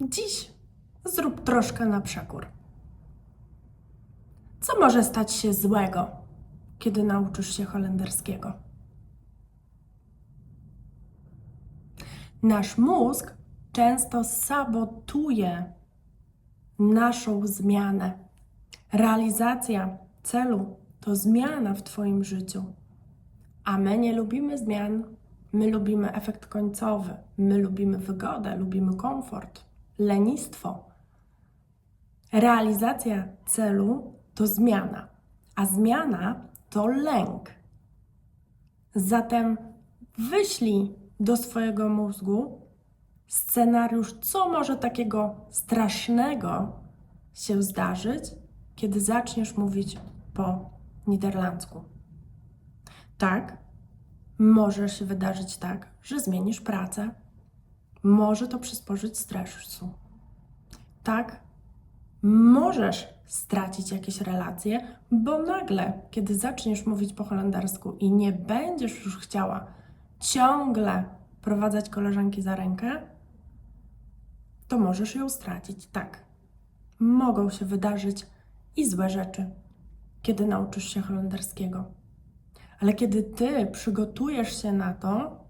Dziś zrób troszkę na przekór. Co może stać się złego, kiedy nauczysz się holenderskiego? Nasz mózg często sabotuje naszą zmianę. Realizacja celu to zmiana w Twoim życiu. A my nie lubimy zmian. My lubimy efekt końcowy. My lubimy wygodę, lubimy komfort, lenistwo. Realizacja celu to zmiana, a zmiana to lęk. Zatem wyślij do swojego mózgu scenariusz, co może takiego strasznego się zdarzyć, kiedy zaczniesz mówić po niderlandzku. Tak, może się wydarzyć tak, że zmienisz pracę. Może to przysporzyć stresu. Tak, możesz stracić jakieś relacje, bo nagle, kiedy zaczniesz mówić po holendersku i nie będziesz już chciała ciągle prowadzać koleżanki za rękę, to możesz ją stracić. Tak, mogą się wydarzyć i złe rzeczy, kiedy nauczysz się holenderskiego. Ale kiedy ty przygotujesz się na to,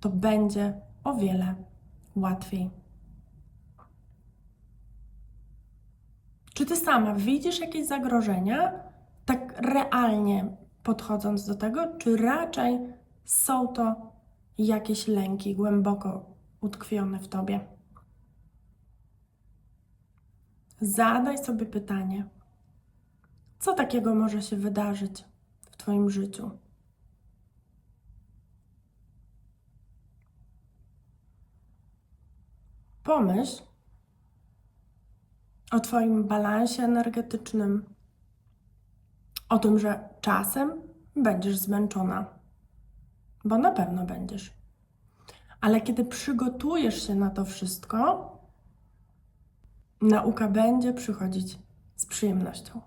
to będzie o wiele łatwiej. Czy ty sama widzisz jakieś zagrożenia, tak realnie podchodząc do tego, czy raczej są to jakieś lęki głęboko utkwione w tobie? Zadaj sobie pytanie, co takiego może się wydarzyć w Twoim życiu? Pomyśl o Twoim balansie energetycznym, o tym, że czasem będziesz zmęczona, bo na pewno będziesz. Ale kiedy przygotujesz się na to wszystko, nauka będzie przychodzić z przyjemnością.